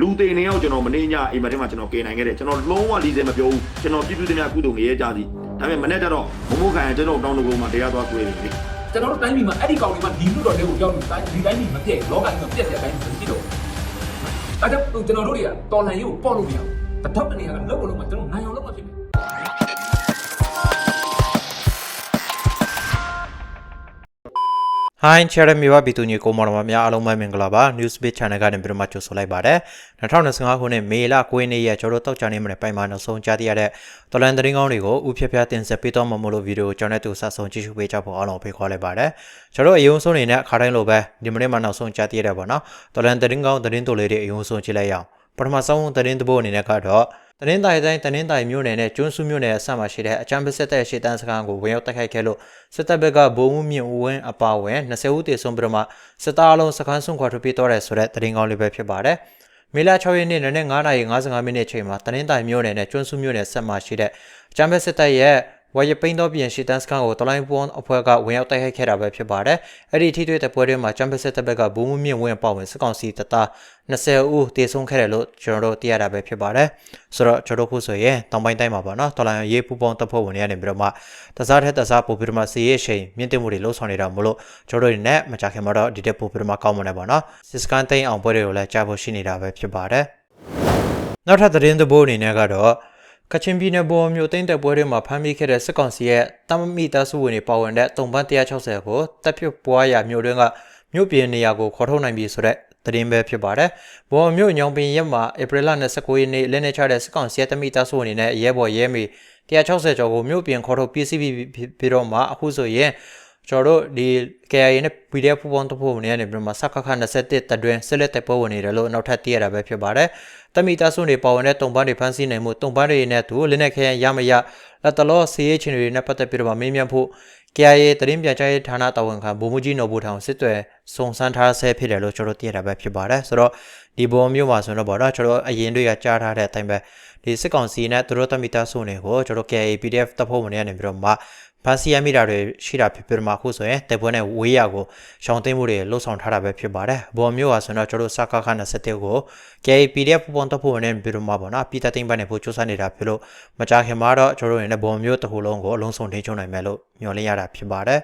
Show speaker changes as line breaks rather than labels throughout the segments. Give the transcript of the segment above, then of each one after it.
လူသေးနေအောင်ကျွန်တော်မနေညအိမ်မထဲမှာကျွန်တော်ကယ်နိုင်ခဲ့တယ်ကျွန်တော်လုံးဝလီစဲမပြောဘူးကျွန်တော်ပြည့်ပြည့်တင်ပြကုသိုလ်ငရဲကြသည်ဒါပေမဲ့မနေ့ကျတော့မမိုးခံကျွန်တော်တောင်းတကူမှာတရားသွားတွေ့တယ်လေ
ကျွန်တော်တို့တိုင်းပြည်မှာအဲ့ဒီကောင်တွေမှာဒီလူတော်တွေကိုကြောက်လို့ဒီတိုင်းပြည်မပြည့်လောကကြီးမှာပြည့်တဲ့အတိုင်းမဖြစ်တော့အဲ့ဒါကျွန်တော်တို့တွေကတော်လန်ရေးကိုပေါ့လို့မရဘူးတထောက်တနေရကလောက်လို့မှကျွန်တော်နိုင်အောင်လုပ်မှဖြစ်မယ်
ဟိုင်းချရမီဝဘီတူညီကိုမော်တော်မများအားလုံးပဲမင်္ဂလာပါ Newsbeat Channel ကနေပြန်မှကြိုဆိုလိုက်ပါတယ်2025ခုနှစ်မေလ9ရက်နေ့ရက်ကျွန်တော်တို့တောက်ချနေမှာပိုင်မှာနောက်ဆုံးကြားသိရတဲ့တော်လန်သတင်းကောင်းတွေကိုဥဖြဖြတင်ဆက်ပေးတော့မှာမို့လို့ဗီဒီယိုကျွန်တော်တို့ဆက်ဆုံးကြည့်ရှုပေးကြဖို့အားလုံးဖိတ်ခေါ်လိုက်ပါတယ်ကျွန်တော်အယုံဆုံးနေနဲ့အခါတိုင်းလိုပဲဒီမနေ့မှနောက်ဆုံးကြားသိရတဲ့ပေါ့နော်တော်လန်သတင်းကောင်းသတင်းတိုလေးတွေအယုံဆုံးကြည့်လိုက်ရအောင်ပထမဆုံးသတင်းတပုတ်အနေနဲ့ကတော့ တနင်္သာရီတိုင်းတနင်္သာရီမြို့နယ်နဲ့ကျွန်းစုမြို့နယ်အဆမှာရှိတဲ့အချမ်းပစစ်တဲ့ရှေ့တန်းစခန်းကိုဝင်ရောက်တိုက်ခိုက်ခဲ့လို့စစ်တပ်ဘက်ကဗိုလ်မှူးမြင့်ဦးဝင်းအပါအဝင်20ဦးသေဆုံးပြီးတော့မှစစ်သားအလုံးစခန်းဆုံးခွာထွက်ပြေးတော့တယ်ဆိုတဲ့သတင်းကောင်းလေးပဲဖြစ်ပါတယ်။မေလ6ရက်နေ့နနက်9:55မိနစ်အချိန်မှာတနင်္သာရီမြို့နယ်နဲ့ကျွန်းစုမြို့နယ်ဆက်မှာရှိတဲ့အချမ်းပစစ်တပ်ရဲ့ ဝါရပိန်းတော့ပြင်ရှေ့တန်းစခန်းကိုတလိုင်းပွန်အဖွဲ့ကဝင်ရောက်တိုက်ခိုက်ခဲ့တာပဲဖြစ်ပါတယ်။အဲ့ဒီထိတွေ့တဲ့ပွဲတွေမှာချမ်ပီယံစစ်တပ်ဘက်ကဘုံမှုမြင့်ဝင်ပေါ့ဝင်စစ်ကောင်စီတပ်သား20ဦးတေဆုံးခဲ့တယ်လို့ကျွန်တော်တို့သိရတာပဲဖြစ်ပါတယ်။ဆိုတော့ကျွန်တော်တို့ဖို့ဆိုရင်တောင်ပိုင်းတိုင်းမှာပေါ့နော်တော်လိုင်းရေးပူပေါင်းတပ်ဖွဲ့ဝင်တွေကနေပြီးတော့မှတစားတဲ့တစားပို့ပြီးတော့မှစီရေးရှိန်မြင့်တင်မှုတွေလှုပ်ဆောင်နေတာမို့လို့ကျွန်တော်တို့နဲ့မကြခင်မှာတော့ဒီတက်ပို့ပြီးတော့မှကောင်းမွန်နေပါတော့။စစ်စကန်သိန်းအောင်ပွဲတွေကိုလည်းကြားဖို့ရှိနေတာပဲဖြစ်ပါတယ်။နောက်ထပ်သတင်းသဘောအနေနဲ့ကတော့ ကချင်ပြည်နယ်ပေါ်မြို့သိမ်းတဲ့ပွဲတွေမှာဖမ်းမိခဲ့တဲ့စစ်ကောင်စီရဲ့တမမိသားစုဝင်တွေပါဝင်တဲ့တုံပန်း160ကိုတပ်ဖြတ်ပွားရာမြို့တွင်းကမြို့ပြည်နေရာကိုခေါ်ထုတ်နိုင်ပြီဆိုတဲ့သတင်းပဲဖြစ်ပါတယ်။ဘော်မြို့ညောင်ပင်ရက်မှာဧပြီလ29ရက်နေ့လက်နေချတဲ့စစ်ကောင်စီရဲ့တမိသားစုဝင်တွေနဲ့ရဲဘော်ရဲမီ160ကျော်ကိုမြို့ပြင်ခေါ်ထုတ်ပြည်စီပြီးပြီးတော့မှအခုဆိုရင်ကျွန်တော်တို့ဒီ KIA နဲ့ PDF ပူပေါင်းတဖို့နေရနေပြီးမှစက္ကခ21တက်တွင်ဆက်လက်တက်ပွဲဝင်နေတယ်လို့နောက်ထပ်သိရတာပဲဖြစ်ပါတယ်။ တမိသားစုတွေပါဝင်တဲ့တုံပန်းတွေဖမ်းဆီးနိုင်မှုတုံပန်းတွေနဲ့သူလက်နက်ခဲယမ်းရမရလက်တလောစီးရေးချင်းတွေနဲ့ပတ်သက်ပြီးတော့မေးမြန်းဖို့ KIA သတင်းပြန်ကြားရေးဌာနတာဝန်ခံဗိုလ်မှူးကြီးနော်ဘူထောင်စစ်တွေစုံစမ်းထားဆဲဖြစ်တယ်လို့ကျွန်တော်သိရတာပဲဖြစ်ပါတယ်ဆိုတော့ဒီဘုံမျိုးမှာဆိုတော့ဗောနော်ကျွန်တော်အရင်တွေကကြားထားတဲ့အတိုင်းပဲဒီစစ်ကောင်စီနဲ့သူတို့တမိသားစုတွေကိုကျွန်တော် KIA PDF တပ်ဖွဲ့ဝင်တွေကနေပြီးတော့မှ ဖန်စီရမိတာတွေရှိတာဖြစ်ပြီးတော့မှအခုဆိုရင်တက်ပွဲနဲ့ဝေးရကိုရှောင်းသိမ်းမှုတွေလှုပ်ဆောင်ထားတာပဲဖြစ်ပါတယ်ဘုံမျိုးဟာဆိုတော့ကျွန်တော်စကားခ27ကို KIA PDF ပုံတပ်ဖွဲ့ဝင်တွေပြီးတော့မှဗောနော်ပြည်သက်သိမ်းပိုင်းနဲ့ဖို့စူးစမ်းနေတာဖြစ်လို့မကြခင်မှာတော့ကျွန်တော်တို့ရဲ့ဘုံမျိုးတစ်ခုလုံးကိုအလုံးစုံထိချုံနိုင်မယ်လို့မျှော်လင့်ရတာဖြစ်ပါတယ်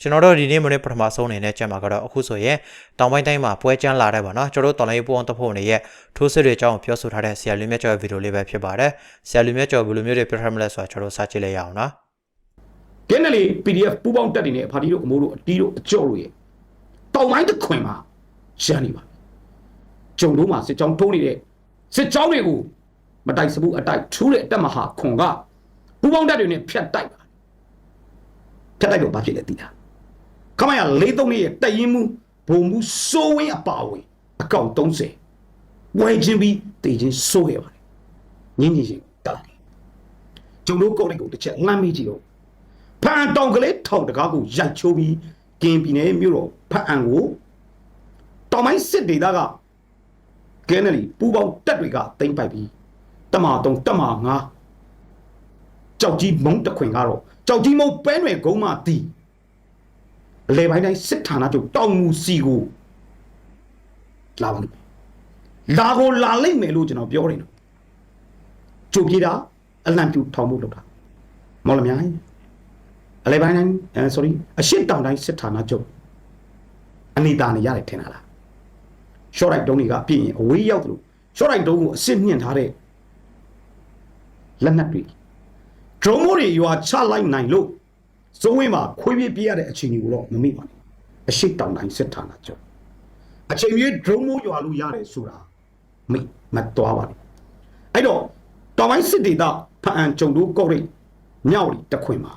ကျွန်တော်တို့ဒီနေ့မနေ့ပထမဆုံးအနေနဲ့ကြက်မှာကတော့အခုဆိုရင်တောင်ပိုင်းတိုင်းမှာပွဲကျန်းလာတဲ့ပါနော်ကျွန်တော်တို့တော်လိုင်းပုံတပ်ဖွဲ့ဝင်တွေရဲ့ထိုးစစ်တွေအကြောင်းပြောဆိုထားတဲ့ဆရာလူမြတ်ကျော်ရဲ့ဗီဒီယိုလေးပဲဖြစ်ပါတယ်ဆရာလူမြတ်ကျော်ဘယ်လိုမျိုးတွေပြောထားမလဲဆိုတာကျွန်တော်တို့စကြည့်လိုက်ရအောင်နော်
ကင်းတယ်လေ PDF ပူပေါင်းတက်တွေနဲ့ဖာတီတို့အမိုးတို့အတီးတို့အကျော်တို့ရဲ့တောင်ပိုင်းတစ်ခွင်မှာရန်နေပါဂျုံတို့မှာစစ်ကြောင်းထိုးနေတဲ့စစ်ကြောင်းတွေကိုမတိုက်စဘူးအတိုက်ထူးတဲ့တက်မဟာခွန်ကပူပေါင်းတက်တွေနဲ့ဖြတ်တိုက်ပါဖြတ်တိုက်တော့ဘာဖြစ်လဲသိလားခမရလေးသုံးလေးရဲ့တက်ရင်မှုဘုံမှုစိုးဝင်းအပါဝင်အကောင့်30ဝယ်ချင်းပြီးတည်ချင်းစိုးခဲ့ပါတယ်ညင်းညင်းချင်းတက်လာတယ်ဂျုံတို့ကောက်လိုက်ကိုတစ်ချက်လှမ်းမိကြည့်တော့ဖ န်တောင်ကလေးထောင်တကားကိုရိုက်ချိုးပြီးကင်းပြည်နယ်မြို့တော်ဖန်အံကိုတောင်ပိုင်းစစ်ဒေသကကဲနယ်လီပူပေါင်းတက်တွေကတိမ့်ပိုက်ပြီးတမာတုံတမာငါကြောက်ကြီးမုံတခွင်ကတော့ကြောက်ကြီးမုံပဲနယ်ဂုံးမတီအလေပိုင်းတိုင်းစစ်ဌာနချုပ်တောင်မူစီကိုလာပါလိမ့်မယ်လာကိုလာလိမ့်မယ်လို့ကျွန်တော်ပြောတယ်နော်ကြိုပြေးတာအလံပြူထောင်မှုလုပ်တာမော်လမြိုင် အလဲပိုင်းတိုင်းအဲ sorry အရှစ်တောင်တိုင်းစစ်ဌာနချုပ်အနိတာနေရတယ်ထင်တာလား short right တုံးတွေကပြည့်ရင်အဝေးရောက်သလို short right တုံးကိုအစစ်မြင့်ထားတဲ့လက်နက်တွေ drone မိုးတွေရွာချလိုက်နိုင်လို့စုံးဝင်းမှာခွေးပြေးပြရတဲ့အခြေအနေကိုတော့မမိပါဘူးအရှစ်တောင်တိုင်းစစ်ဌာနချုပ်အချိန်ကြီး drone မိုးရွာလို့ရတယ်ဆိုတာမိမတော်ပါဘူးအဲ့တော့တောင်ပိုင်းစစ်ဒေသဖအံကြုံတို့ကော့ရိတ်မြောက်လီတခွင်မှာ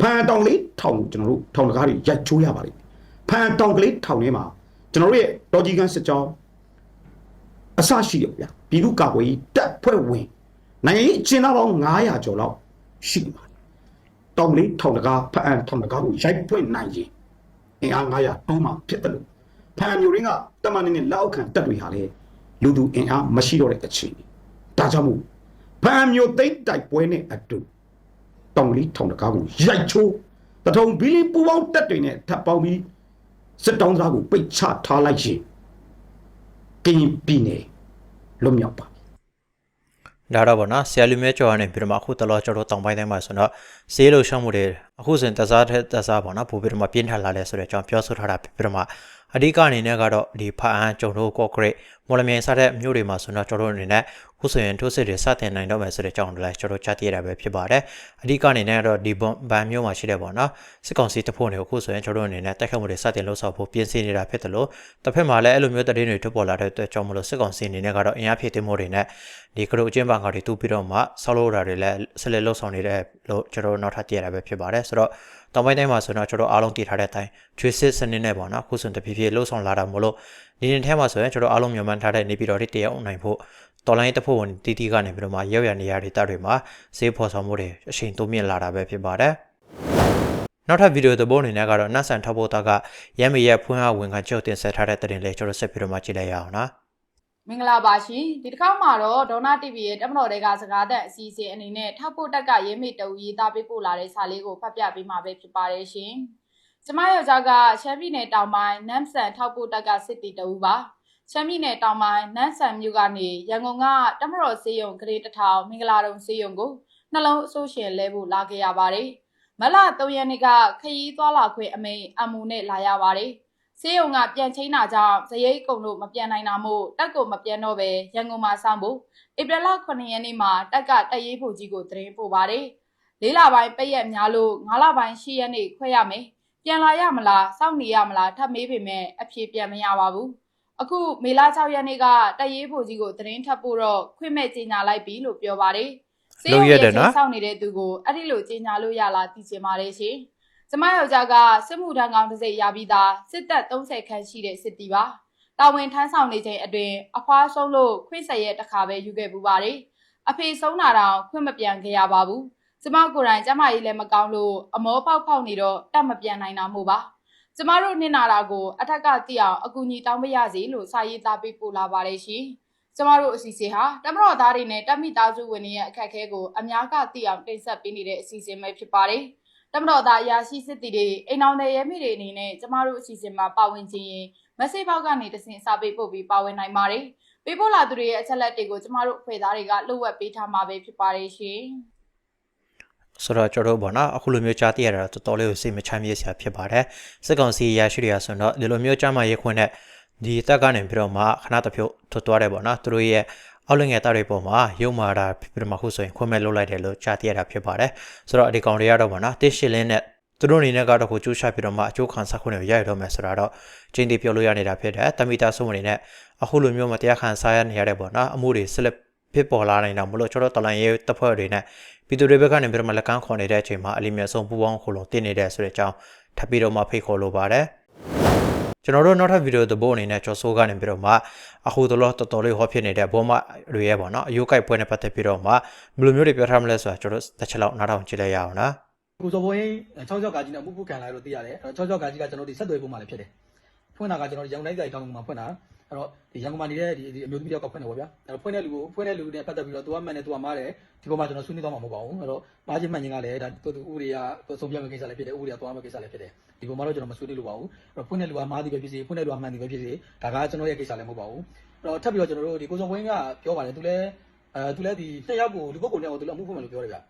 ဖန်တောင်လေးထောင်ကျွန်တော်တို့ထောင်တကားတွေရိုက်ချိုးရပါလိမ့်မယ်ဖန်တောင်ကလေးထောင်ထဲမှာကျွန်တော်တို့ရဲ့တော်ကြီးကန်းစစ်ကြောင်းအစရှိတယ်ဗျာပြည်သူ့ကာကွယ်ရေးတပ်ဖွဲ့ဝင်နိုင်ငံရေးအကျဉ်းသားပေါင်း900ကျော်လောက်ရှိနေပါတယ်တောင်လေးထောင်တကားဖန်ထောင်တကားကိုရိုက်ဖွင့်နိုင်ရင်အင်အား900တုံးမှဖြစ်တယ်လို့ဖန်မျိုးရင်းကတမန်နေနဲ့လက်အောက်ခံတပ်တွေဟာလေလူသူအင်အားမရှိတော့တဲ့အခြေအနေဒါကြောင့်မို့ဖန်မျိုးသိမ့်တိုက်ပွဲနဲ့အတူ တောင်ကလေးထောင်တကားကိုရိုက်ချိုးတထုံဘီလီပူပေါင်းတက်တွေနဲ့ထပ်ပေါင်းပြီးစစ်တောင်းသားကိုပိတ်ချထားလိုက်ရင်ကရင်ပြည်နယ်လွတ်မြောက်ပါ
ဒါတော့ဗောနော်ဆရာလူမဲကျော်ကနေပြီးတော့မှအခုတလောကျွန်တော်တောင်ပိုင်းတိုင်းမှာဆိုတော့ဆေးလို့ရှောင်းမှုတွေအခုဆိုရင်တစားတဲ့တစားဗောနော်ပို့ပြီးတော့မှပြင်းထန်လာလဲဆိုတဲ့အကြောင်းပြောဆိုထားတာဖြစ်ပြီးတော့မှအဓိကအနေနဲ့ကတော့ဒီဖာအန်ကျုံတို့ကော့ဂရိတ်မော်လမြိုင်စတဲ့မြို့တွေမှာဆိုတော့ကျွန်တော်တို့အနေနဲ့အ ခုဆိုရင်ထိုးစစ်တွေစတင်နိုင်တော့မယ်ဆိုတဲ့အကြောင်းလည်းကျွန်တော်ကြားသိရတာပဲဖြစ်ပါတယ်အဓိကအနေနဲ့ကတော့ဒီဘန်ဘန်မြို့မှာရှိတဲ့ဗောနော်စစ်ကောင်စီတပ်ဖွဲ့တွေကိုအခုဆိုရင်ကျွန်တော်တို့အနေနဲ့တိုက်ခတ်မှုတွေစတင်လှုပ်ဆောင်ဖို့ပြင်ဆင်နေတာဖြစ်တယ်လို့တစ်ဖက်မှာလည်းအဲ့လိုမျိုးသတင်းတွေထုတ်ပေါ်လာတဲ့အတွက်ကြောင့်မလို့စစ်ကောင်စီအနေနဲ့ကတော့အင်အားဖြည့်တင်းမှုတွေနဲ့ဒီကရုအချင်းပန်ကောင်တွေတူပြီးတော့မှဆောက်လုပ်တာတွေလည်းဆက်လက်လှုပ်ဆောင်နေတဲ့လို့ကျွန်တော်တို့နောက်ထပ်သိရတာပဲဖြစ်ပါတယ်ဆိုတော့တောင်ပိုင်းတိုင်းမှာဆိုတော့ကျွန်တော်အားလုံးတည်ထားတဲ့အတိုင်းချွေးစစ်စနစ်နဲ့ပေါ့နော်အခုဆိုရင်တဖြည်းဖြည်းလှုပ်ဆောင်လာတာမို့လို့ဒီနေ့ထဲမှာဆိုရင်ကျွန်တော်အားလုံးမြန်မာမှန်ထားတဲ့နေပြည်တော်တွေတရောက်နိုင်ဖို့ တော်လိုင်းတစ်ဖို့ဝင်တီတီကနေပြီးတော့မှရောက်ရနေရတဲ့တပ်တွေမှာစေးဖော်ဆောင်မှုတွေအချိန်တိုးမြင့်လာတာပဲဖြစ်ပါတယ်နောက်ထပ်ဗီဒီယိုသဘောအနေနဲ့ကတော့နတ်ဆန်ထောက်ဖို့တာကရမ်းမရဲ့ဖွင့်အားဝင်ခံချုပ်တင်ဆက်ထားတဲ့တဲ့တင်လေးကျွန်တော်ဆက်ပြီးတော့မှကြည့်လိုက်ရအောင်နော်
မင်္ဂလာပါရှင်ဒီတစ်ခါမှာတော့ဒေါနာ TV ရဲ့တက်မတော်တွေကစကားသံအစီအစဉ်အနေနဲ့ထောက်ဖို့တက်ကရဲမေတူရေးသားပေးပို့လာတဲ့စာလေးကိုဖတ်ပြပေးမှာပဲဖြစ်ပါတယ်ရှင်ကျမယောက်ျားကရှမ်းပြည်နယ်တောင်ပိုင်းနမ်ဆန်ထောက်ဖို့တက်ကစစ်တီတူပါ ရှမ်းပြည်နယ်တောင်ပိုင်းနမ်ဆန်မြို့ကနေရန်ကုန်ကတက်မတော်စေယုံဂရေတထောင်မင်္ဂလာတုံစေယုံကိုနှလုံးအဆိုးရှင်လဲဖို့လာခဲ့ရပါတယ်မလ3ရက်နေ့ကခရီးသွားလာခွင့်အမိန်အမှုနဲ့လာရပါတယ်ဆေးရုံကပြန်ချင်းတာကြောင့်ဇရိတ်ကုံတို့မပြန်နိုင်တာမို့တက်ကိုမပြန်တော့ပဲရန်ကုန်မှာစောင့်ဖို့ဧပြီလ9ရက်နေ့မှာတက်ကတရေးဖို့ကြီးကိုသတင်းပို့ပါတယ်။လေးလပိုင်းပိတ်ရက်များလို့9လပိုင်း10ရက်နေ့ခွဲရမယ်။ပြန်လာရမလားစောင့်နေရမလားထပ်မေးပေမဲ့အဖြေပြန်မရပါဘူး။ အခုမေလ6ရက်နေ့ကတရေးဖို့ကြီးကိုသတင်းထပ်ပို့တော့ခွင့်မဲ့ကြေညာလိုက်ပြီလို့ပြောပါတယ်။ဆေးရုံရဲ့ချင်းစောင့်နေတဲ့သူကိုအဲ့ဒီလိုကြေညာလို့ရလားသိချင်ပါတယ်ရှင်။ကျမယောက်ျားကစစ်မှုထမ်းကောင်းတစ်စိတ်ရပြီးသားစစ်တပ်30ခန်းရှိတဲ့စစ်တီပါတာဝန်ထမ်းဆောင်နေချိန်အတွင်းအဖွားဆုံးလို့ခွင့်ဆက်ရဲ့တစ်ခါပဲယူခဲ့ပူပါတယ်အဖေဆုံးတာတော့ခွင့်မပြန်ခဲ့ရပါဘူးကျမကိုယ်တိုင်ကျမကြီးလည်းမကောင်းလို့အမောပေါက်ပေါက်နေတော့တက်မပြန်နိုင်တာမို့ပါ ကျမတို့နင့်နာတာကိုအထက်ကသိအောင်အကူအညီတောင်းပေးရစီလို့စာရေးသားပေးပို့လာပါတယ်ရှင်ကျမတို့အစီအစဉ်ဟာတမတော်သားတွေနဲ့တက်မိသားစုဝင်တွေရဲ့အခက်အခဲကိုအများကသိအောင်တင်ဆက်ပေးနေတဲ့အစီအစဉ်ပဲဖြစ်ပါတယ်တမတော်သားအရာရှိစစ်တီတွေအိမ်အောင်တဲ့ရဲမိတွေအနေနဲ့ကျမတို့အစီအစဉ်မှာပါဝင်ခြင်းရင်မက်ဆေ့ဘောက်ကနေတဆင့်စာပေးပို့ပြီးပါဝင်နိုင်ပါတယ်။ပေးပို့လာသူတွေရဲ့အချက်လက်တွေကိုကျမတို့အဖွဲ့သားတွေကလှုပ်ဝက်ပေးထားမှာပဲဖြစ်ပါတယ်ရှင်။
ဆိုတော့ကျွန်တော်တို့ပေါ့နော်အခုလိုမျိုးကြားသိရတာတော့တော်တော်လေးကိုစိတ်မချမ်းမြေ့စရာဖြစ်ပါတယ်စစ်ကောင်စီရရှိတွေကဆိုတော့ဒီလိုမျိုးကြားမှရဲခွင့်နဲ့ဒီတက်ကနေပြီးတော့မှခဏတစ်ဖြုတ်ထွက်သွားတယ်ပေါ့နော်သူတို့ရဲ့အောက်လငယ်သားတွေပေါ်မှာရုံမာတာဖြစ်ပြီးတော့မှခုဆိုရင်ခွင့်မဲ့လုပ်လိုက်တယ်လို့ကြားသိရတာဖြစ်ပါတယ်ဆိုတော့ဒီကောင်တွေကတော့ပေါ့နော်တစ်ရှစ်လင်းနဲ့သူတို့အနေနဲ့ကတော့ကိုကျိုးချပြီးတော့မှအကျိုးခံစားခွင့်တွေရရတော့မယ်ဆိုတာတော့ချင်းတီပြောလို့ရနေတာဖြစ်တယ်တမီတာဆုံးအနေနဲ့အခုလိုမျိုးမတရားခံစားရနေရတဲ့ပေါ့နော်အမှုတွေဆက်လက် ဖြစ်ပေါ်လာနေတာမလို့ကျွန်တော်တော်လိုင်းရဲတပ်ဖွဲ့တွေနဲ့ပြည်သူတွေဘက်ကနေပြီးတော့မှလက်ကမ်းခေါ်နေတဲ့အချိန်မှာအလီမြတ်ဆုံးပူပေါင်းခုလုံးတင်နေတဲ့ဆိုတဲ့အကြောင်းထပ်ပြီးတော့မှဖိတ်ခေါ်လိုပါတယ်ကျွန်တော်တို့နောက်ထပ်ဗီဒီယိုသဘောအနေနဲ့ကျော်စိုးကနေပြီးတော့မှအခုတလောတော်တော်လေးဟောဖြစ်နေတဲ့ဘောမတွေရဲ့ပေါ့နော်အယုတ်ကိုက်ပွဲနဲ့ပတ်သက်ပြီးတော့မှဘယ်လိုမျိုးတွေပြောထားမလဲဆိုတာကျွန်တော်တို့တစ်ချက်လောက်နားထောင်ကြည့်လိုက်ရအောင်နော်
ကိုစော်ဘွင်း6ကြောက်ကကြီးနဲ့အမှုပုခံလာလို့သိရတယ်အဲ့တော့6ကြောက်ကကြီးကကျွန်တော်တို့ဆက်သွယ်ပုံမှလည်းဖြစ်တယ်ဖွင့်တာကကျွန်တော်တို့ရန်ကုန်တိုင်းဆိုင်တောင်းမှာဖွင့်တာ အဲ့တော့ဒီရန်ကုန်မှာနေတဲ့ဒီအမျိုးသမီးတယောက်ကဖွင့်တယ်ပေါ့ဗျာအဲ့တော့ဖွင့်တဲ့လူကိုဖွင့်တဲ့လူနဲ့ပတ်သက်ပြီးတော့သူကမှန်တယ်သူကမားတယ်ဒီပုံမှာကျွန်တော်ဆွေးနွေးတော့မှာမဟုတ်ပါဘူးအဲ့တော့မားချင်းမှန်ချင်းကလည်းဒါသူဥရိယဆုံးပြမယ့်ကိစ္စလည်းဖြစ်တယ်ဥရိယသွားမယ့်ကိစ္စလည်းဖြစ်တယ်ဒီပုံမှာတော့ကျွန်တော်မဆွေးနွေးလို့ပါဘူးအဲ့တော့ဖွင့်တဲ့လူကမားသည်ပဲဖြစ်စေဖွင့်တဲ့လူကမှန်သည်ပဲဖြစ်စေဒါကကျွန်တော်ရဲ့ကိစ္စလည်းမဟုတ်ပါဘူးအဲ့တော့ထပ်ပြီးတော့ကျွန်တော်တို့ဒီကိုစော်ဘွင်းကပြောပါတယ်သူလည်းအဲသူလည်းဒီနှစ်ယောက်ကိုလူပုဂ္ဂိုလ်နဲ့ကိုသူလည်းအမှုဖွင့်မယ်လို့ပြောတယ်ဗျာ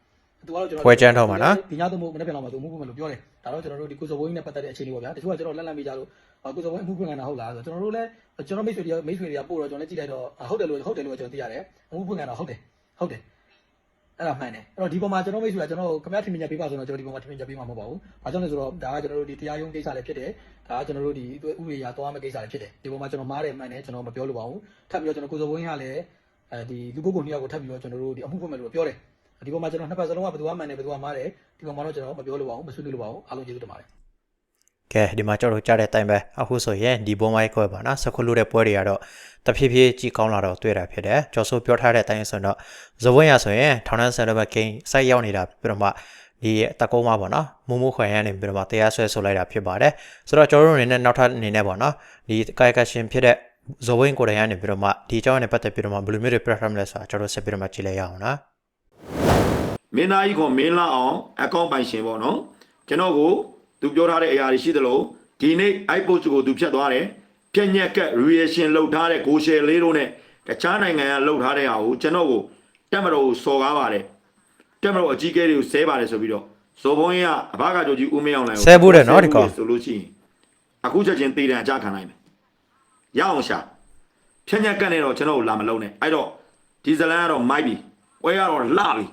သူကတော့ကျွန်တော်
ပွဲချမ်းတော့မှာနော်
ဒီညတော့မဟုတ်မနေ့ပြန်တော့မှသူအမှုဖွင့်မယ်လို့ပြောတယ်ဒါတော့ကျွန်တော်တို့ဒီကိုစော်ဘိုးကြီးနဲ့ပတ်သက်တဲ့အခြေအနေပေါ့ဗျာတချို့ကကျွန်တော်လက်လန့်မိကြလို့ ကိုစော်ဘိုးအမှုဖွင့်ခံတာဟုတ်လားဆိုတော့ကျွန်တော်တို့လည်းကျွန်တော်မိတ်ဆွေတွေကမိတ်ဆွေတွေကပို့တော့ကျွန်တော်လည်းကြည့်လိုက်တော့ဟုတ်တယ်လို့ဟုတ်တယ်လို့ကျွန်တော်သိရတယ်အမှုဖွင့်ခံတာဟုတ်တယ်ဟုတ်တယ်အဲ့ဒါမှန်တယ်အဲ့တော့ဒီပုံမှာကျွန်တော်မိတ်ဆွေကကျွန်တော်ခမရထင်မြင်ပေးပါဆိုတော့ကျွန်တော်ဒီပုံမှာထင်မြင်ပေးမှာမဟုတ်ပါဘူး။ဘာကြောင့်လဲဆိုတော့ဒါကကျွန်တော်တို့ဒီတရားရုံးကိစ္စလည်းဖြစ်တယ်။ဒါကကျွန်တော်တို့ဒီဥပဒေအရသွားမယ့်ကိစ္စလည်းဖြစ်တယ်။ဒီပုံမှာကျွန်တော်မားတယ်မှန်တယ်ကျွန်တော်မပြောလို့ပါဘူး။ထပ်ပြီးတော့ကျွန်တော်ကိုစော်ဘိုးကြီးကလည်းအဲဒီလူပုဂ္ဂိုလ်နှစ်ယောက်ကိုထပ်ပြီးတော့ကျွန်တော်တို့ဒီအမှုဖွင့်မယ်လို့ပြောတယ်။ဒီပုံမှာကျွန်တော်နှစ်ဖက်စလုံးကဘယ်သူကမှန်တယ်ဘယ်သူကမားတယ်ဒီပုံမှာတော့ကျွန်တော်မပြောလို့ပါဘူးမဆွေးနွေးလို့ပါဘူးအားလုံးကျေးဇူးတင်ပါတယ်
ကဲဒီမှာကျွန်တော်တို့ကြားတဲ့အတိုင်းပဲအခုဆိုရင်ဒီဘုံမိုက်ခွဲပါနော်စခုလို့တဲ့ပွဲတွေကတော့တဖြည်းဖြည်းကြည်ကောင်းလာတော့တွေ့တာဖြစ်တယ်ကျော်စိုးပြောထားတဲ့အတိုင်းဆိုတော့ဇဝင်းရဆိုရင်ထောင်နှန်းဆယ်ဘက်ဂိမ်းစိုက်ရောက်နေတာပြီးတော့မှဒီတကုံးမပေါ့နော်မုံမိုးခွဲရနေပြီးတော့မှတရားဆွဲဆိုလိုက်တာဖြစ်ပါတယ်ဆိုတော့ကျွန်တော်တို့အနေနဲ့နောက်ထပ်အနေနဲ့ပေါ့နော်ဒီကာယကရှင်ဖြစ်တဲ့ဇဝင်းကိုယ်တိုင်ကနေပြီးတော့မှဒီအကြောင်းနဲ့ပတ်သက်ပြီးတော့မှဘယ်လိုမျိုးတွေပြတ်ထမလဲဆိုတာကျွန်တော်ဆက်ပြီးတော့မှကြည့်လိုက်ရအောင်နော်
မင်းသားကြီးကမင်းလာအောင်အကောင့်ပိုင်ရှင်ပေါ့နော်ကျွန်တော်ကို သူပြောထားတဲ့အရာတွေရှိသလိုဒီနေ့ iPost ကိုသူဖြတ်သွားတယ်ပြက်ညက်က reaction လုပ်ထားတဲ့ကိုရှယ်လေးတို့နဲ့တခြားနိုင်ငံကလှုပ်ထားတဲ့ဟာကိုကျွန်တော်ကိုတက်မတော်ကိုစော်ကားပါတယ်တက်မတော်အကြီးကဲတွေကိုဆဲပါတယ်ဆိုပြီးတော့ဇော်ဘုန်းကြီးကအဘကကြိုကြီးဦးမင်းအောင်လိုင်ကို
ဆဲဖို့တယ်နော်ဒီကောင်
ဆိုလို့ရှိရင်အခုချက်ချင်းတည်တယ်အကြခံနိုင်တယ်ရအောင်ရှာဖြန့်ညက်ကန့်နေတော့ကျွန်တော်ကိုလာမလုံးနဲ့အဲ့တော့ဒီဇလန်ကတော့မိုက်ပြီပွဲကတော့လှပြီ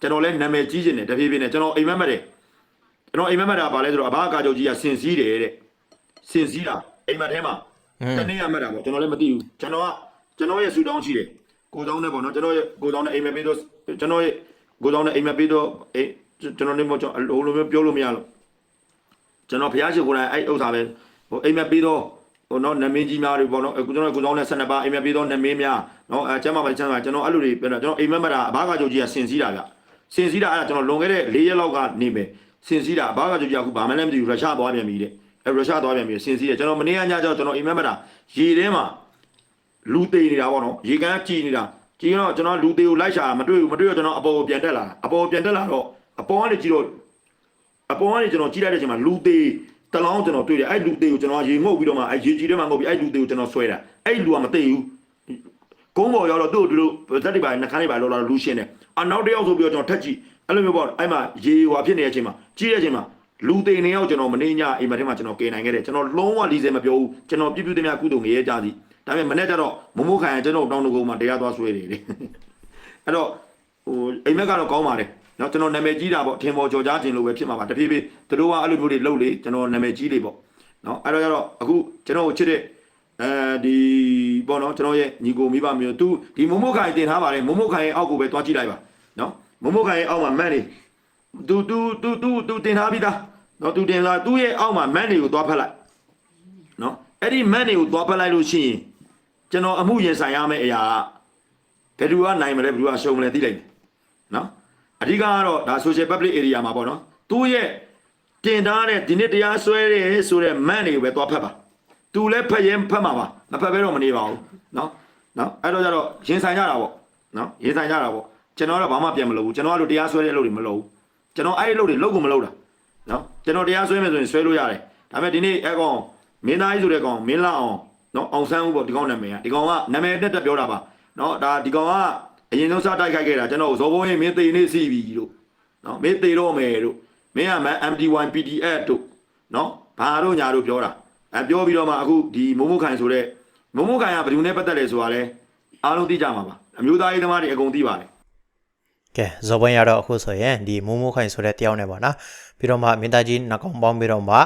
ကျွန်တော်လည်းနာမည်ကြီးကျင်တယ်တဖြည်းဖြည်းနဲ့ကျွန်တော်အိမ်မက်မက်တယ် ကျွန်တော်အိမ်မက်မက်တာပါလဲဆိုတော့အဘကကြိုကြီးကစင်စည်းတယ်တဲ့စင်စည်းတာအိမ်မက်ထဲမှာတနေ့ရမှတ်တာပေါ့ကျွန်တော်လည်းမသိဘူးကျွန်တော်ကကျွန်တော်ရဲ့ဆူတောင်းရှိတယ်ကိုတောင်းနဲ့ပေါ့နော်ကျွန်တော်ရဲ့ကိုတောင်းနဲ့အိမ်မက်ပေးတော့ကျွန်တော်ရဲ့ကိုတောင်းနဲ့အိမ်မက်ပေးတော့အေးကျွန်တော်နေမကျွန်တော်လိုလိုမျိုးပြောလို့မရလို့ကျွန်တော်ဖျားရှိကိုယ်တိုင်အဲ့ဥစ္စာပဲဟိုအိမ်မက်ပေးတော့ဟိုနော်နမင်းကြီးများတွေပေါ့နော်အခုကျွန်တော်ကိုတောင်းနဲ့12ပါးအိမ်မက်ပေးတော့နမင်းများနော်အဲကျမ်းမာပါကျမ်းမာကျွန်တော်အဲ့လိုတွေပြောတော့ကျွန်တော်အိမ်မက်မတာအဘကကြိုကြီးကစင်စည်းတာဗျစင်စည်းတာအဲ့ဒါကျွန်တော်လွန်ခဲ့တဲ့၄ရက်လောက်ကနေပဲ စင်စည်းတာအဘကကြိုကြီးကအခုဘာမှလည်းမသိဘူးရုရှားသွားပြန်ပြီတဲ့အဲရုရှားသွားပြန်ပြီစင်စည်းတယ်ကျွန်တော်မနေ့ကညကျတော့ကျွန်တော်အိမ်မက်မတာရေထဲမှာလူသေးနေတာပေါ့နော်ရေကန်းကြည်နေတာကြည်တော့ကျွန်တော်လူသေးကိုလိုက်ရှာမတွေ့ဘူးမတွေ့တော့ကျွန်တော်အပေါ်ကိုပြန်တက်လာတာအပေါ်ကိုပြန်တက်လာတော့အပေါ်ကနေကြည့်တော့အပေါ်ကနေကျွန်တော်ကြည့်လိုက်တဲ့အချိန်မှာလူသေးတလောင်းကျွန်တော်တွေ့တယ်အဲ့လူသေးကိုကျွန်တော်ရေငုပ်ပြီးတော့မှအဲ့ရေကြီးထဲမှာငုပ်ပြီးအဲ့လူသေးကိုကျွန်တော်ဆွဲတာအဲ့လူကမသိဘူးကုန်းပေါ်ရောက်တော့သူ့တို့တို့ဇက်တွေပါနှခမ်းတွေပါလောလာလူရှင်းတယ်အနောက်တစ်ယောက်ဆိုပြီးတော့ကျွန်တော်ထက်ကြည့် အဲ့လိုမျိုးပေါ့အဲ့မှာရေဟွာဖြစ်နေတဲ့အချိန်မှာကြည့်တဲ့အချိန်မှာလူသေးနေရောက်ကျွန်တော်မနေညအိမ်မထဲမှာကျွန်တော်ကယ်နိုင်ခဲ့တယ်ကျွန်တော်လုံးဝလီစဲမပြောဘူးကျွန်တော်ပြပြသမျှကုသိုလ်ငရဲကြသည်ဒါပေမဲ့မနေ့ကျတော့မမိုးခိုင်ကျွန်တော်တောင်းတကုန်းမှာတရားသွားဆွဲနေတယ်အဲ့တော့ဟိုအိမ်မက်ကတော့ကောင်းပါတယ်နော်ကျွန်တော်နာမည်ကြီးတာပေါ့ထင်ပေါ်ကြော်ကြားခြင်းလို့ပဲဖြစ်မှာပါတဖြည်းဖြည်းသူတို့ကအဲ့လိုမျိုးတွေလုပ်လေကျွန်တော်နာမည်ကြီးလေပေါ့နော်အဲ့တော့ကျတော့အခုကျွန်တော်ကိုချစ်တဲ့အဲဒီပေါ့နော်ကျွန်တော်ရဲ့ညီကိုမိဘမျိုးသူဒီမမိုးခိုင်တင်ထားပါတယ်မမိုးခိုင်ရဲ့အောက်ကိုပဲတွားကြည့်လိုက်ပါနော် မမုတ်ကန်ရဲ့အောက်မှာမန်နေသူသူသူသူသူတင်ထားပြီးသားနော်သူတင်လာသူ့ရဲ့အောက်မှာမန်တွေကိုသွားဖက်လိုက်နော်အဲ့ဒီမန်တွေကိုသွားဖက်လိုက်လို့ရှိရင်ကျွန်တော်အမှုရင်ဆိုင်ရမယ့်အရာကဘယ်သူကနိုင်မလဲဘယ်သူကရှုံးမလဲသိလိုက်မယ်နော်အဓိကကတော့ဒါ social public area မှာပေါ့နော်သူ့ရဲ့တင်ထားတဲ့ဒီနေ့တရားစွဲတယ်ဆိုတဲ့မန်တွေကိုပဲသွားဖက်ပါသူလည်းဖက်ရင်ဖက်မှာပါမဖက်ဘဲတော့မနေပါဘူးနော်နော်အဲ့တော့ကြတော့ရင်ဆိုင်ကြတာပေါ့နော်ရင်ဆိုင်ကြတာပေါ့ ကျွန်တော်ကတော့ဘာမှပြန်မလုပ်ဘူးကျွန်တော်ကလို့တရားစွဲတဲ့အလုပ်တွေမလုပ်ဘူးကျွန်တော်အဲ့ဒီလုပ်တွေလုပ်ကိုမလုပ်တာနော်ကျွန်တော်တရားဆွဲမယ်ဆိုရင်ဆွဲလို့ရတယ်ဒါပေမဲ့ဒီနေ့အဲ့ကောင်မင်းသားကြီးဆိုတဲ့ကောင်မင်းလာအောင်နော်အောင်ဆန်းဦးပေါ့ဒီကောင်နာမည်ကဒီကောင်ကနာမည်တက်တက်ပြောတာပါနော်ဒါဒီကောင်ကအရင်ဆုံးစတိုက်ခိုက်ခဲ့တာကျွန်တော်ဇော်ဘုံရင်မင်းသေးနေစီပြီလို့နော်မင်းသေးတော့မယ်လို့မင်းကမ MD1 PDF တို့နော်ဘာတို့ညာတို့ပြောတာအဲပြောပြီးတော့မှအခုဒီမိုးမိုးခိုင်ဆိုတဲ့မိုးမိုးခိုင်ကဘယ်သူနဲ့ပတ်သက်လဲဆိုတာလဲအားလုံးသိကြမှာပါအမျိုးသားရေးသမားတွေအကုန်သိပါတယ်
ကဲဇော်ပွင့်ရတော့အခုဆိုရင်ဒီမိုးမိုးခိုင်ဆိုတဲ့တယောက်နဲ့ပေါ့နော်ပြီးတော့မှမင်းသားကြီးနောက်ကောင်ပေါင်းပြီးတော့မှ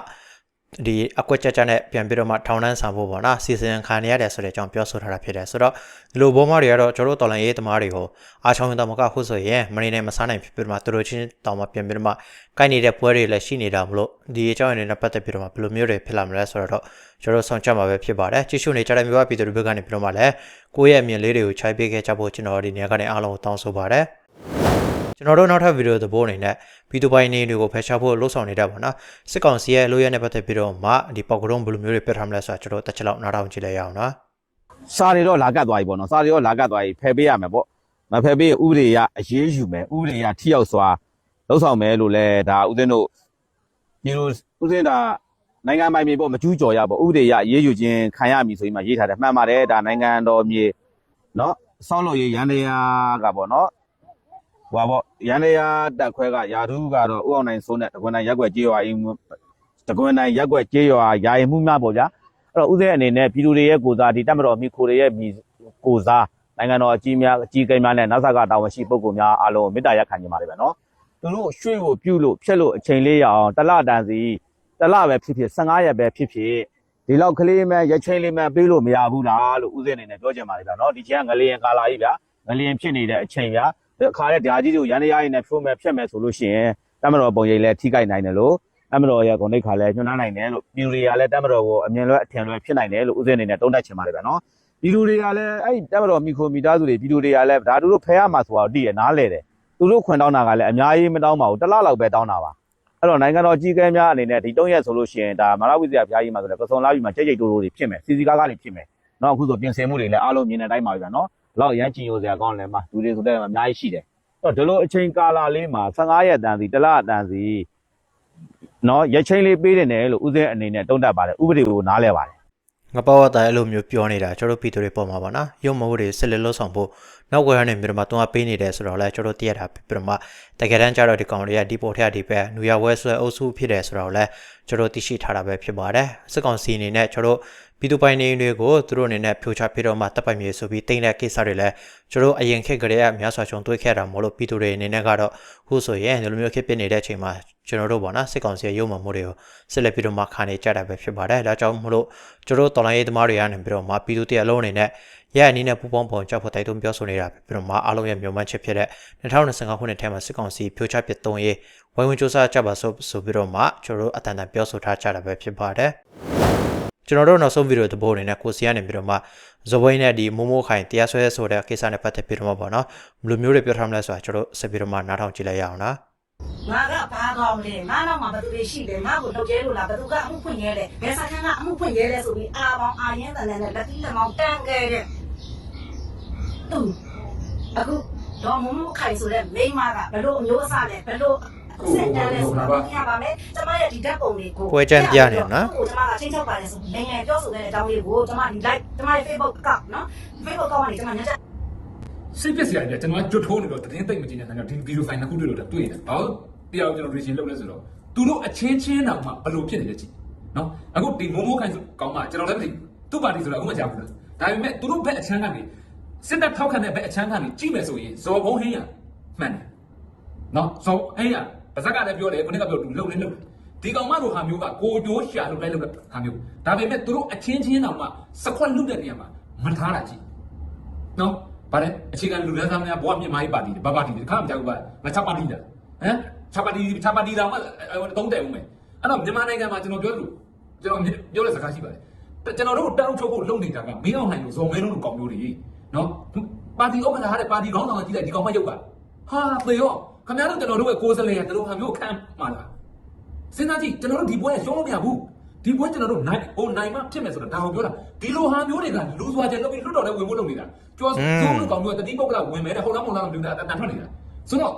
ဒီအကွက်ကြကြနဲ့ပြန်ပြီးတော့မှထောင်နှန်းဆောင်ဖို့ပေါ့နော်စီစဉ်ခံရရတယ်ဆိုတဲ့အကြောင်းပြောဆိုထားတာဖြစ်တယ်ဆိုတော့ဒီလိုဘောမတွေကတော့ကျွန်တော်တို့တော်လန်ရေးသမားတွေကိုအားချောင်းတော့မကခုဆိုရင်မနေနဲ့မစားနိုင်ဖြစ်ပြီးတော့မှသူတို့ချင်းတောင်မှပြန်ပြီးတော့မှကိုက်နေတဲ့ပွဲတွေလည်းရှိနေတာမလို့ဒီအကြောင်းအရာတွေနဲ့ပတ်သက်ပြီးတော့မှဘယ်လိုမျိုးတွေဖြစ်လာမလဲဆိုတော့ကျွန်တော်ဆောင်ချက်မှာပဲဖြစ်ပါတယ်ကြည့်ရှုနေကြတဲ့မျိုးပြည်သူတွေဘက်ကနေပြီးတော့မှလည်းကိုယ့်ရဲ့အမြင်လေးတွေကိုခြိုက်ပေးခဲ့ကြဖို့ကျွန်တော်ဒီနေရာကနေအားလုံးကိုတောင်းဆိုပါတယ် ကျွန်တော်တို့နောက်ထပ်ဗီဒီယိုသဘောအနေနဲ့ဗီဒီယိုပိုင်းနေတွေကိုဖယ်ရှားဖို့လှုံ့ဆော်နေတတ်ပါတော့စစ်ကောင်စီရဲ့လိုရနဲ့ပတ်သက်ပြီးတော့မှဒီပေါက်ကရုံးဘယ်လိုမျိုးတွေပြတ်ထားမလဲဆိုတာကျွန်တော်တစ်ချက်လောက်နားထောင်ကြည့်လိုက်ရအောင်နော်
စာတွေတော့လာကတ်သွားပြီပေါ့နော်စာတွေတော့လာကတ်သွားပြီဖယ်ပေးရမယ်ပေါ့မဖယ်ပေးရင်ဥပဒေရအရေးယူမယ်ဥပဒေရထိရောက်စွာလှုပ်ဆောင်မယ်လို့လဲဒါဥစဉ်တို့ဒီလိုဥစဉ်ဒါနိုင်ငံပိုင်မြေပေါ့မကျူးကျော်ရပေါ့ဥပဒေရအရေးယူခြင်းခံရမည်ဆိုပြီးမှရေးထားတယ်မှန်ပါတယ်ဒါနိုင်ငံတော်မြေနော်ဆောင်းလို့ရေးရန်တရားကပေါ့နော် ဟွာပေါ့ရန်တရားတက်ခွဲကယာထုကတော့ဥအောင်နိုင်စိုးနဲ့တကွန်းနိုင်ရက်ွက်ကြေးရွာအင်းတကွန်းနိုင်ရက်ွက်ကြေးရွာယာရင်မှုများပေါ့ဗျာအဲ့တော့ဥစဉ်အနေနဲ့ပြည်သူတွေရဲ့ကိုစားဒီတက်မတော်မိခိုတွေရဲ့မိကိုစားနိုင်ငံတော်အကြီးများအကြီးကိန်းများနဲ့နောက်ဆက်ကတာဝန်ရှိပုဂ္ဂိုလ်များအားလုံးကိုမေတ္တာရပ်ခံကြပါတယ်ဗျာနော်သူတို့ရွှေ့ကိုပြုတ်လို့ဖြက်လို့အချိန်လေးရအောင်တစ်လတန်စီတစ်လပဲဖြစ်ဖြစ်15ရက်ပဲဖြစ်ဖြစ်ဒီလောက်ကလေးမဲ့ရက်ချိန်လေးမဲ့ပေးလို့မရဘူးလားလို့ဥစဉ်အနေနဲ့ပြောချင်ပါတယ်ဗျာနော်ဒီချိန်ကငလျင်ကာလာကြီးဗျာငလျင်ဖြစ်နေတဲ့အချိန်ဗျာ ဒီအခါတဲ့ဓာကြီးတို့ရန်ရရည်နဲ့ဖြိုးမဲ့ဖြက်မဲ့ဆိုလို့ရှိရင်တက်မတော်ပုံရိပ်လဲထိခိုက်နိုင်တယ်လို့တမတော်ရဲ့ဂုဏ်သိက္ခာလည်းညွှန်နှနိုင်တယ်လို့ပြည်သူတွေကလည်းတမတော်ကိုအမြင်လွဲအထင်လွဲဖြစ်နိုင်တယ်လို့ဥစဉ်အနေနဲ့တုံးတက်ချင်ပါတယ်ဗျာနော်ပြည်သူတွေကလည်းအဲ့တမတော်မီခိုမီသားစုတွေပြည်သူတွေကလည်းဒါတို့ဖဲရမှာဆိုတော့တည်ရနားလဲတယ်သူတို့ခွန်တောင်းတာကလည်းအများကြီးမတောင်းပါဘူးတစ်လလောက်ပဲတောင်းတာပါအဲ့တော့နိုင်ငံတော်ကြီးကဲများအနေနဲ့ဒီတုံးရက်ဆိုလို့ရှိရင်ဒါမရဝိဇ္ဇာဘုရားကြီးမှာဆိုလည်းကစုံလာပြီမှာကြိတ်ကြိတ်တိုးတိုးတွေဖြစ်မယ်စီစီကားကားတွေဖြစ်မယ်နော်အခုဆိုပြင်ဆင်မှုတွေလည်းအားလုံးမြင်တဲ့အတိုင်းပါပဲဗျာနော် လောက်ရမ်းချင်ရိုစရာကောင်းတယ်မှာလူတွေဆိုတဲ့အများကြီးရှိတယ်အဲ့တော့ဒီလိုအချိန်ကာလလေးမှာ15ရက်တန်စီတစ်လတန်စီနော်ရက်ချင်းလေးပေးတယ်နဲ့လို့ဥစဉ်အနေနဲ့တုံးတက်ပါတယ်ဥပဒေကိုနားလဲပါတယ်
ငပောက်တိုင်းအဲ့လိုမျိုးပြောနေတာကျွန်တော်တို့ပြည်သူတွေပေါ်မှာပါနော်ရုံမဟုတ်တွေစစ်လက်လို့ဆောင်ဖို့နောက်ွယ်ကနေမြို့မှာတွန်းအားပေးနေတယ်ဆိုတော့လဲကျွန်တော်တို့သိရတာပြမတကယ်တမ်းကျတော့ဒီကောင်တွေကဒီပေါ်ထက်ဒီဘက်နူရဝဲဆွဲအုပ်စုဖြစ်တယ်ဆိုတော့လဲကျွန်တော်သိရှိထားတာပဲဖြစ်ပါတယ်စစ်ကောင်စီအနေနဲ့ကျွန်တော်ပြည်သူပိုင်နေတွေကိုသူတို့အနေနဲ့ဖြိုချပြတော့မှတပ်ပိုင်မြေဆိုပြီးတင်တဲ့ကိစ္စတွေလဲကျွန်တော်အရင်ခေတ်ကလေးကများစွာချုံတွေးခဲ့တာမလို့ပြည်သူတွေအနေနဲ့ကတော့ခုဆိုရင်ဒီလိုမျိုးခေတ်ပြနေတဲ့အချိန်မှာ ကျွန်တော်တို့ပေါ့နော်စစ်ကောင်စီရဲ့ရုံမှမှုတွေကိုဆက်လက်ပြီးတော့မှခါနေကြတာပဲဖြစ်ပါတယ်ဒါကြောင့်မလို့ကျွန်တော်တော်လိုင်းရေးသမားတွေကနေပြီးတော့မှပြည်သူတရက်လုံးအနေနဲ့ရဲ့အနေနဲ့ပူပေါင်းပုံကြောက်ဖို့တိုက်တွန်းပြောဆိုနေတာပဲပြီးတော့မှအားလုံးရဲ့မျိုးမှန်းချက်ဖြစ်တဲ့2025ခုနှစ်ထဲမှာစစ်ကောင်စီဖြိုချပစ်သုံးရေးဝိုင်းဝန်းစ조사ကြပါဆိုဆိုပြီးတော့မှကျွန်တော်တို့အတန်တန်ပြောဆိုထားကြတာပဲဖြစ်ပါတယ်ကျွန်တော်တို့နောက်ဆုံးဗီဒီယိုသဘောအနေနဲ့ကိုစီကနေပြီးတော့မှဇဘိုင်းနဲ့ဒီမိုမိုခိုင်တရားစွဲဆိုတဲ့ကိစ္စနဲ့ပတ်သက်ပြီးတော့မှပေါ့နော်ဘယ်လိုမျိုးတွေပြောထားမလဲဆိုတာကျွန်တော်ဆက်ပြီးတော့မှနားထောင်ကြည့်လိုက်ရအောင်နော်
ငါကဘာကောင်းလဲငါတော့မှဘယ်သူတွေရှိလဲငါ့ကိုလောက်ကျဲလို့လားဘယ်သူကအမှုဖွင့်ရဲလဲဘယ်စခန်းကအမှုဖွင့်ရဲလဲဆိုပြီးအာပေါင်းအာရင်တန်တဲ့လက်တီးလက်မောင်းတန်းခဲ့တဲ့သူအခုတော့မမခိုင်ဆိုတဲ့မိန်းမကဘလို့အမျိုးအစားလဲဘလို့စက်တန်းလဲဆိုတာကိုပြပါမယ်ကျမရဲ့ဒီဓာတ်ပုံတွေကိုကိုကျမကချင်းချောက်ပါတယ်ဆိုငယ်ငယ်ပြောဆိုတဲ့အကြောင်းလေးကိုကျမဒီ like ကျမရဲ့ Facebook account နော် Facebook account ကနေကျမညချက်
စိတ်ပျက်စရာကြီးကျွန်တော်ကြွတ်ထိုးနေတော့တင်းသိမ့်မကြည့်တဲ့ခါကျဒီဗီဒီယိုဖိုင်နှစ်ခုတွေ့လို့တွေ့နေတာဘာလို့ တရားကျွန်တော် reaction လုပ်လဲဆိုတော့သူတို့အချင်းချင်းတောင်မှဘလို့ဖြစ်နေလဲကြည့်နော်အခုဒီမိုမိုခိုင်ဆိုကောင်းမှကျွန်တော်လည်းမသိသူ့ပါတီဆိုတာအခုမှကြားဘူးလားဒါပေမဲ့သူတို့ဘက်အချမ်းကနေစစ်တပ်ထောက်ခံတဲ့ဘက်အချမ်းကနေကြည့်မယ်ဆိုရင်ဇော်ဘုံဟင်းရမှန်တယ်နော်ဇော်ဟင်းရပါဇက်ကလည်းပြောတယ်ခုနကပြောသူလုံနေလုံဒီကောင်မတို့ဟာမျိုးကကိုကြိုးရှာလို့လိုက်လို့ဟာမျိုးဒါပေမဲ့သူတို့အချင်းချင်းတောင်မှစခွက်လွတ်တဲ့နေရာမှာမထားတာကြည့်နော်ဗါတယ်အခြေခံလူလန်းစားများဘဝမြင့်မားရေးပါတီဘာပါတီတခါမကြောက်ဘူးပါငါချက်ပါတီလားဟမ် ချက်ပါတီချက်ပါတီတောင်မှသုံးတယ်ဦးမယ်အဲ့တော့မြန်မာနိုင်ငံမှာကျွန်တော်ပြောလို့ကျွန်တော်ပြောတဲ့စကားရှိပါတယ်ကျွန်တော်တို့တောင်းချုပ်ဖို့လုပ်နေတာကမင်းအောင်နိုင်လို့ဇော်မဲလုံးလိုကောင်းမျိုးတွေနော်ပါတီဥက္ကဋ္ဌဟာတဲ့ပါတီခေါင်းဆောင်ကကြီးလိုက်ဒီကောင်မရုပ်ကဟာသေရောခင်ဗျားတို့ကျွန်တော်တို့ရဲ့ကိုယ်စားလှယ်ကတို့ဟာမျိုးခံမှာလားစဉ်းစားကြည့်ကျွန်တော်တို့ဒီပွဲရှုံးလို့မရဘူးဒီပွဲကျွန်တော်တို့နိုင်ဟိုနိုင်မှဖြစ်မယ်ဆိုတာဒါကိုပြောတာဒီလိုဟာမျိုးတွေကလူစွာချက်လုပ်ပြီးလွတ်တော်တဲ့ဝင်ဖို့လုပ်နေတာကျော်ကျိုးလို့ကောင်မျိုးတတိပုတ်ကလာဝင်မယ်တဲ့ဟုတ်လားမဟုတ်လားမသိဘူးအတန်ထွက်နေတာဆိုတော့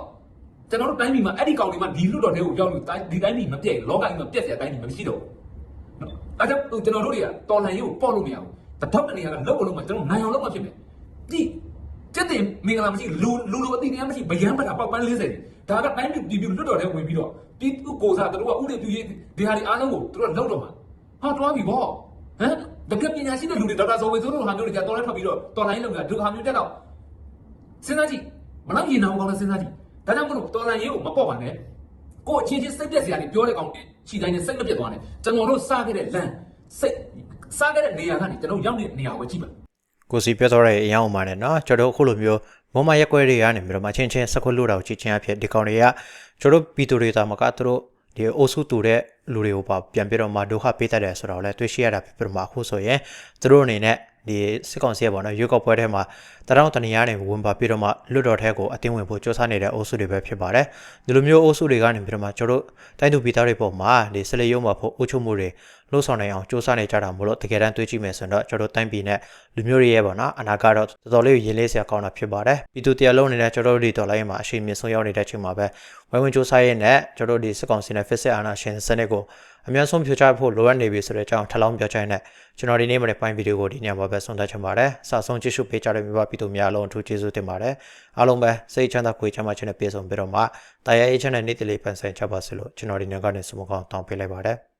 ကျွန်တော်တို့တိုင်းပြည်မှာအဲ့ဒီကောင်တွေမှာဒီလွတ်တော်တဲ့ကိုရောက်လို့ဒီတိုင်းပြည်မပြည့်လောကကြီးမှာပြည့်စရာတိုင်းပြည်မရှိတော့ဘူးနော်အဲကြောင့်ကျွန်တော်တို့တွေကတော်လန်ရေးကိုပေါ့လို့မရဘူးတထောက်တနေရကလောက်လို့မှကျွန်တော်နိုင်အောင်လုပ်မှဖြစ်မယ်ဒီကျက်တင်မင်္ဂလာမရှိလူလူလူအတိတရားမရှိဗယံပတာပေါက်ပန်း40ဒါကတိုင်းပြည်ပြည်လွတ်တော်တဲ့ဝင်ပြီးတော့ပြည်သူကိုစားတို့ကဥပဒေပြုရေးဒီဟာဒီအားလုံးကိုတို့ကလောက်တော့မှာဟာတွားပြီဗောဟမ်တကယ်ပညာရှိတဲ့လူတွေဒေါက်တာဇော်ဝေဆိုးတို့ဟာမျိုးတွေကတော်လဲထွက်ပြီးတော့တော်လိုင်းလုပ်ကြဒုက္ခမျိုးတက်တော့စဉ်းစားကြည့်မလောက်ရင်တော့ကောင်းလဲစဉ်းစားကြည့် ဒါကြောင့်မလို့တော်လန်ရေးကိုမပေါ့ပါနဲ့ကိုအချင်းချင်းစိတ်ပြက်စရာတွေပြောတဲ့ကောင်ခြိတိုင်းနဲ့စိတ်မပြက်သွားနဲ့ကျွန်တော်တို့စားခဲ့တဲ့လမ်းစိတ်စားခဲ့တဲ့နေရာကနေကျွန်တော်ရောက်နေတဲ့နေရာကိုကြည့်ပါ
ကိုစီပြောတော့တဲ့အရာဥမာနဲ့နော်ကျွန်တော်အခုလိုမျိုးမမရက်ွက်တွေကနေပြီးတော့မချင်းချင်းစကွက်လို့တာကိုချစ်ချင်းအဖြစ်ဒီကောင်တွေကကျွန်တော်ပီတိုတွေတာမကသူတို့ဒီအုပ်စုတူတဲ့လူတွေကိုပါပြန်ပြတော့မှဒုက္ခပေးတတ်တယ်ဆိုတော့လည်းတွေ့ရှိရတာဖြစ်ပြမှာအခုဆိုရင်သူတို့အနေနဲ့ ဒီစစ်ကောင်စီရဲ့ပေါ့နော်ရွေးကောက်ပွဲထဲမှာတရောင်းတနေရနေဝင်ပါပြီးတော့မှလွတ်တော်ထဲကိုအတင်းဝင်ဖို့စ조사နေတဲ့အိုစုတွေပဲဖြစ်ပါတယ်ဒီလိုမျိုးအိုစုတွေကနေပြီးတော့မှကျွန်တော်တို့တိုင်းသူပြည်သားတွေပေါ်မှာဒီဆက်လက်ရုံမှာဖို့အုပ်ချုပ်မှုတွေ လှုပ်ဆောင်နိုင်အောင်စ조사နေကြတာမို့လို့တကယ်တမ်းတွေးကြည့်မယ်ဆိုတော့ကျွန်တော်တို့တိုင်းပြည်နဲ့လူမျိုးတွေရဲ့ပေါ့နော်အနာကတော့တော်တော်လေးရင်းလေးစရာကောင်းတာဖြစ်ပါတယ်ပြည်သူတရားလုံးနေတဲ့ကျွန်တော်တို့ဒီတော်လိုင်းမှာအရှိန်မြင့်ဆုံးရောက်နေတဲ့အချိန်မှာပဲဝိုင်းဝန်းစ조사ရဲနဲ့ကျွန်တော်တို့ဒီစစ်ကောင်စီနဲ့ဖစ်စစ်အာဏာရှင်စနစ်ကိုအများဆုံးဖြိုချဖို့လိုအပ်နေပြီဆိုတဲ့အကြောင်းထပ်လောင်းပြောချင်တဲ့ကျွန်တော်ဒီနေ့မှလည်းပိုင်းဗီဒီယိုကိုဒီညမှာပဲဆုံးသက်ချင်ပါတယ်။စာဆုံးကြည့်ရှုပေးကြတဲ့မိဘပြည်သူများအလုံးအထူးကျေးဇူးတင်ပါတယ်။အားလုံးပဲစိတ်ချမ်းသာကိုယ်ချမ်းသာခြင်းနဲ့ပြည့်စုံပြီးတော့မှတာယာအေးချမ်းတဲ့နေ့တလေးပန်ဆိုင်ကြပါစေလို့ကျွန်တော်ဒီနေ့ကနေဆုမကောင်းတောင်းပေးလိုက်ပါတယ်။